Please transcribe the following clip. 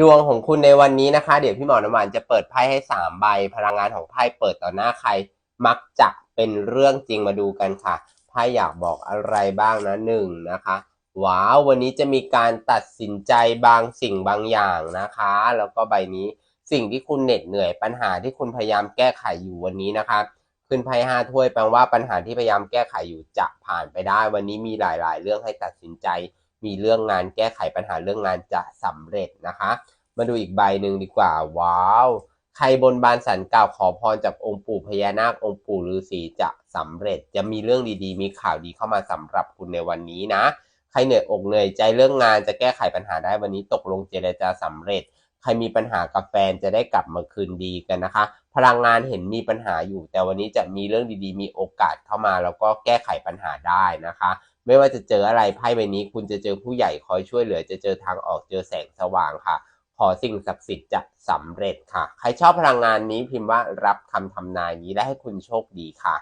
ดวงของคุณในวันนี้นะคะ เดี๋ยวพี่หมอน้ำหวานจะเปิดไพ่ให้สามใบ พลังงานของไพ่เปิดต่อหน้าใคร มักจะเป็นเรื่องจริงมาดูกันค่ะไพ่อยากบอกอะไรบ้างนะหนึ่งนะคะว้าววันนี้จะมีการตัดสินใจบางสิ่งบางอย่างนะคะ แล้วก็ใบนี้สิ่งที่คุณเหน็ดเหนื่อย ปัญหาที่คุณพยายามแก้ไขอยู่วันนี้นะคะขึ้นไพ่ห้าถ้วยแปลว่าปัญหาที่พยายามแก้ไขอยู่จะผ่านไปได้ วันนี้มีหลาย ๆ เรื่องให้ตัดสินใจ มีเรื่องงานแก้ไขปัญหาเรื่องงานจะสำเร็จนะคะ มาดูอีกใบหนึ่งดีกว่า ว้าว ใครบนบานสันกล่าวขอพรจากองค์ปู่พญานาคองค์ปู่ฤาษีจะสำเร็จ จะมีเรื่องดีๆ มีข่าวดีเข้ามาสำหรับคุณในวันนี้นะ ใครเหนื่อยอกเหนื่อยใจเรื่องงานจะแก้ไขปัญหาได้วันนี้ตกลงเจรจาสำเร็จใครมีปัญหากับแฟนจะได้กลับมาคืนดีกันนะคะ พลังงานเห็นมีปัญหาอยู่ แต่วันนี้จะมีเรื่องดีๆ มีโอกาสเข้ามาแล้วก็แก้ไขปัญหาได้นะคะ ไม่ว่าจะเจออะไรไพ่ใบนี้ คุณจะเจอผู้ใหญ่คอยช่วยเหลือ จะเจอทางออกเจอแสงสว่างค่ะ ขอสิ่งศักดิ์สิทธิ์จะสำเร็จค่ะ ใครชอบพลังงานนี้พิมพ์ว่ารับคำทำนายนี้และให้คุณโชคดีค่ะ